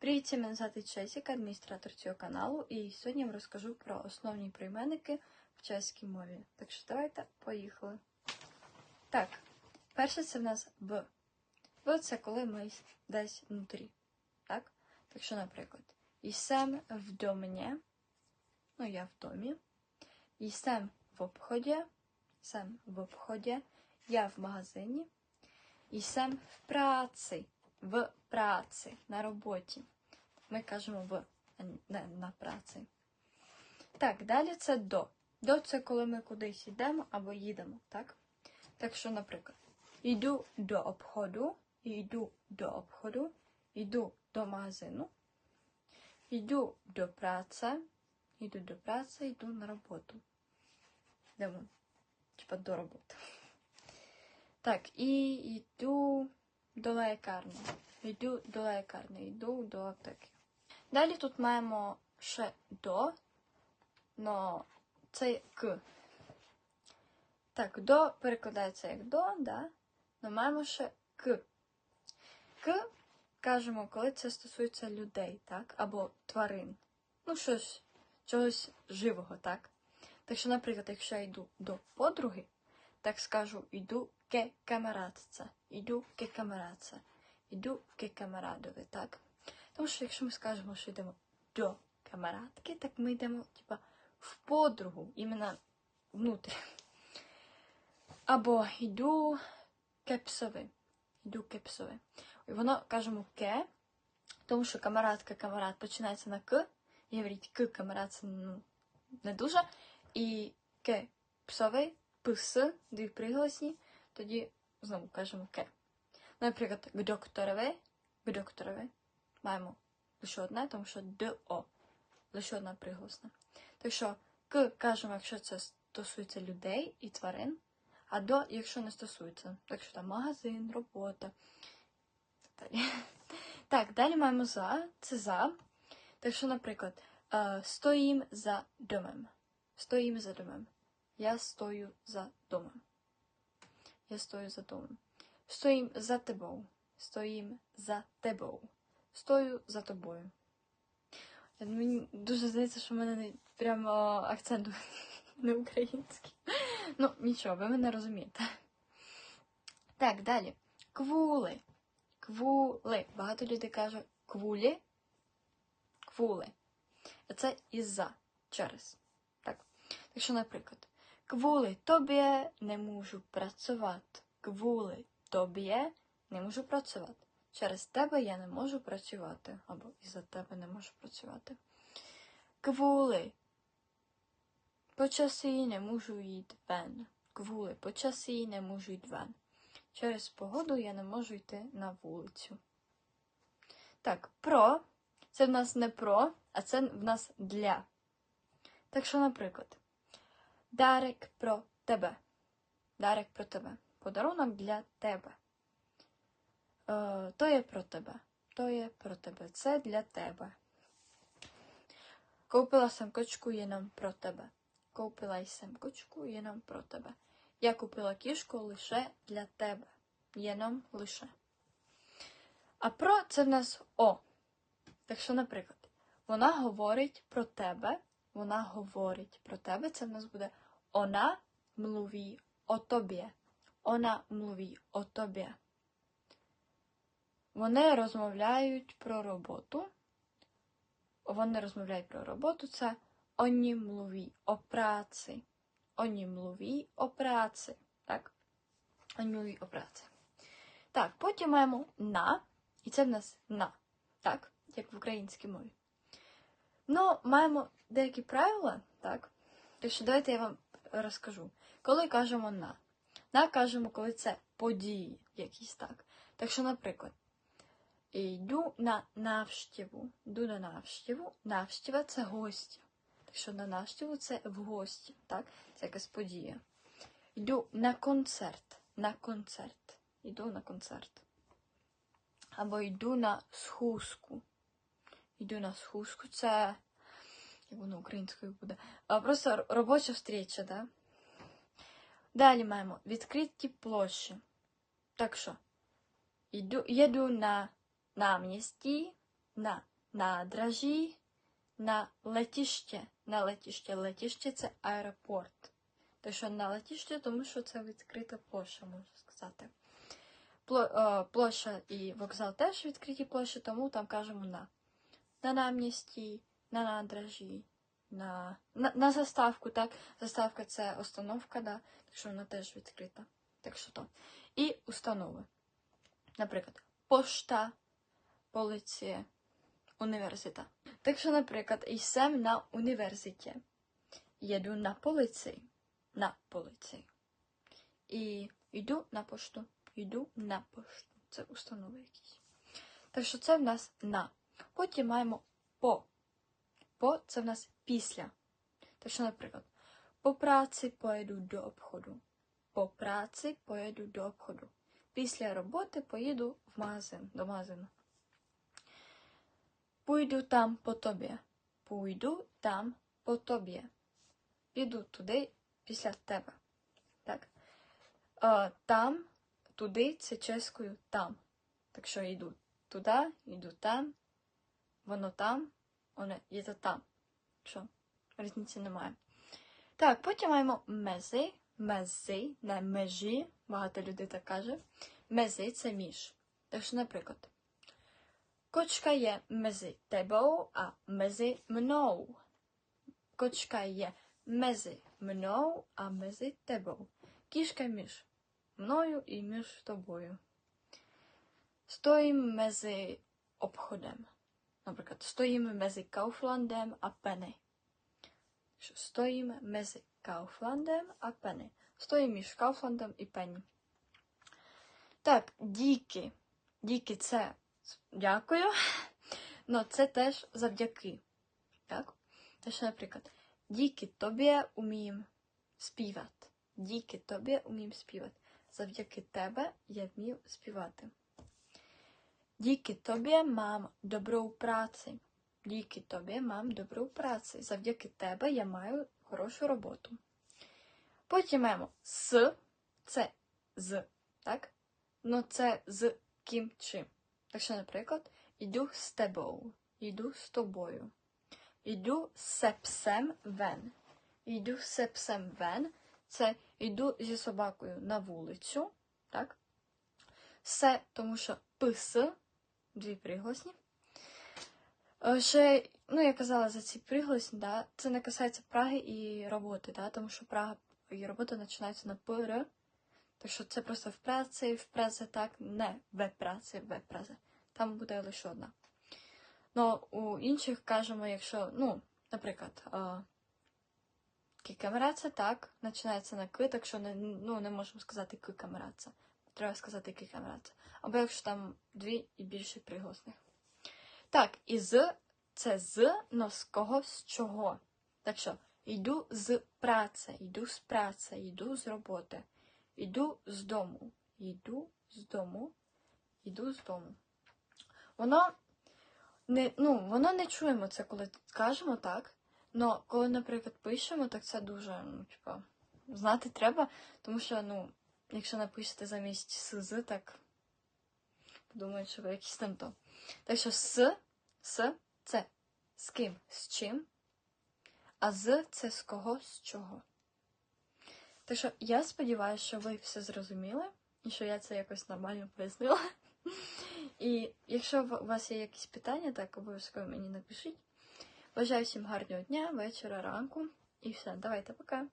Привіт, всім, мене звати Чесіка, адміністратор цього каналу, і сьогодні я вам розкажу про основні прийменники в чеській мові. Так що давайте поїхали. Так, перше це в нас в. В це коли ми десь внутрі. Так? Так що, наприклад, «Jsem в домі, ну я в домі, «Jsem в обході, «Jsem в обході, я в магазині, «Jsem в праці, в праці, на роботі. Ми кажемо в, а не на праці. Так, далі це до. До це коли ми кудись йдемо або їдемо, так? Так що, наприклад, йду до обходу, йду до обходу, йду до магазину, йду до праці, йду до праці, йду на роботу. Йдемо, типа до роботи. Так, і йду до лікарні. Йду до лікарні, йду до аптеки. Далі тут маємо ще до, но це к. Так, до перекладається як до, да? но маємо ще к. К кажемо, коли це стосується людей, так? Або тварин. Ну, щось, чогось живого, так? Так що, наприклад, якщо я йду до подруги, так скажу йду ке камерадце, йду ке камерадце, йду ке камерадові, так? Тому що якщо ми скажемо, що йдемо до камерадки, так ми йдемо типа, в подругу, іменно внутрі. Або йду кепсові. Йду кепсові. І воно кажемо ке, тому що камерадка, камерад починається на к, і говорить к камерад це ну, не дуже. І ке псовий, пс, дві приголосні, тоді знову кажемо ке. Наприклад, к докторові, к докторові маємо лише одне, тому що ДО. Лише одна приголосна. Так що к кажемо, якщо це стосується людей і тварин, а до, якщо не стосується. Так що там магазин, робота. Далі. так, далі маємо за, це за. Так що, наприклад, стоїм за домом. Стоїм за домом. Я стою за домом. Я стою за домом. Стоїм за тобою. Стоїм за тебою. Стою за тобою. Мені дуже здається, що в мене прямо акцент не український. Ну, нічого, ви мене розумієте. Так, далі. Квули. Квули. Багато людей кажуть квулі. Квули. Це із-за. Через. Так. Так що, наприклад, квули тобі не можу працювати. Квули тобі не можу працювати. Через тебе я не можу працювати. Або із-за тебе не можу працювати. Квули. Почасі не можу йти вен. Квули. Почасі не можу йти вен. Через погоду я не можу йти на вулицю. Так, про. Це в нас не про, а це в нас для. Так що, наприклад, Дарик про тебе. Дарик про тебе. Подарунок для тебе. Е, то є про тебе. То є про тебе. Це для тебе. Купила съм кочку єном про тебе. Купила й съм кочку єном про тебе. Я купила кішку лише для тебе. Єном лише. А про це в нас О. Так що, наприклад, вона говорить про тебе. Вона говорить про тебе. Це в нас буде Ona mluví o tobě. Ona mluví o tobě. Вони розмовляють про роботу. Вони розмовляють про роботу. Це Oni mluví o práci. Oni mluví o práci. Так? Oni mluví o práci. Так, потім маємо на. І це в нас на. Так? Як в українській мові. Ну, маємо деякі правила, так? Так що давайте я вам розкажу. Коли кажемо на. На кажемо, коли це події якісь так. Так що, наприклад, йду на навштіву. Йду на навштіву. Навштіва це гості. Так що на навштіву це в гості, так? Це якась подія. Йду на концерт. На концерт. Йду на концерт. Або йду на схузку. Йду на схузку. Це як воно українською буде. А, просто робоча встреча, да? Далі маємо відкриті площі. Так що, йду, їду на náměstí, на наdraží, на летіще. На летіще. Летіще це аеропорт. Так що на летіще, тому що це відкрита площа, можна сказати. Площа і вокзал теж відкриті площі, тому там кажемо на. На намісті, на наdraží, на, на, на заставку, так? Заставка це установка, да? так що вона теж відкрита. Так що то. І установи. Наприклад, пошта, поліція, університет. Так що, наприклад, йсем на університеті. Їду на поліції. На поліції. І йду на пошту. Йду на пошту. Це установи якісь. Так що це в нас на. Потім маємо по. По це в нас після. Що, наприклад, по праці поїду до обходу. По праці поїду до обходу. Після роботи поїду в магазин, до магазину. Пойду там по тобі. Пойду там по тобі. Піду туди після тебе. Так. Е, там, туди це чеською там. Так що йду туди, йду там, воно там, воно є там. Що? Різниці немає. Так, потім маємо мези. Мези, не межі. Багато людей так каже. Мези це між. Так що, наприклад, кочка є мези тебою, а мези мною. Кочка є мези мною, а мези тебою. Кішка між мною і між тобою. Стоїм мezi обходом. Наприклад, стоїмо мezi Kauflandem a Penny. Стоїмо мezi Kauflandem a Penny. Стоїмо між Kauflandem і Penny. Так, діки. Діки це дякую. Но це теж завдяки. Так? Що, наприклад, діки тобі уміємо співати. Діки тобі уміємо співати. Завдяки тебе я вмію співати. Díky tobě mám dobrou práci. Díky tobě mám dobrou práci. Завдяки тебе я маю хорошу роботу. Потім маємо с, це з, так? Ну це з ким чим. Так що, наприклад, йду з тобою, йду з тобою. Йду з псем вен. Йду з псем вен. Це йду зі собакою на вулицю, так? Се, тому що пс дві приголосні. Е, Ще, ну, я казала за ці приголосні, да, це не касається Праги і роботи, да, тому що Прага і робота починаються на ПР. Так що це просто в праці, в праці так, не в праці, в праці. Там буде лише одна. Ну, у інших кажемо, якщо, ну, наприклад, е, кікамерація, так, починається на К, так що не, ну, не можемо сказати кикамерація. Треба сказати кікамерація. Або якщо там дві і більше приголосних. Так, і з це з, но з кого, з чого. Так що, йду з праці, йду з праці, йду з роботи, йду з дому, йду з дому, йду з дому. Воно не, ну, воно не чуємо це, коли кажемо так. Но коли, наприклад, пишемо, так це дуже, ну, типа, знати треба, тому що, ну, якщо напишете замість СЗ, так подумають, що ви якісь там то. Так що с, с це з ким, з чим, а з це з кого, з чого. Так що я сподіваюся, що ви все зрозуміли і що я це якось нормально пояснила. І якщо у вас є якісь питання, так обов'язково мені напишіть. Бажаю всім гарного дня, вечора, ранку. І все, давайте, пока.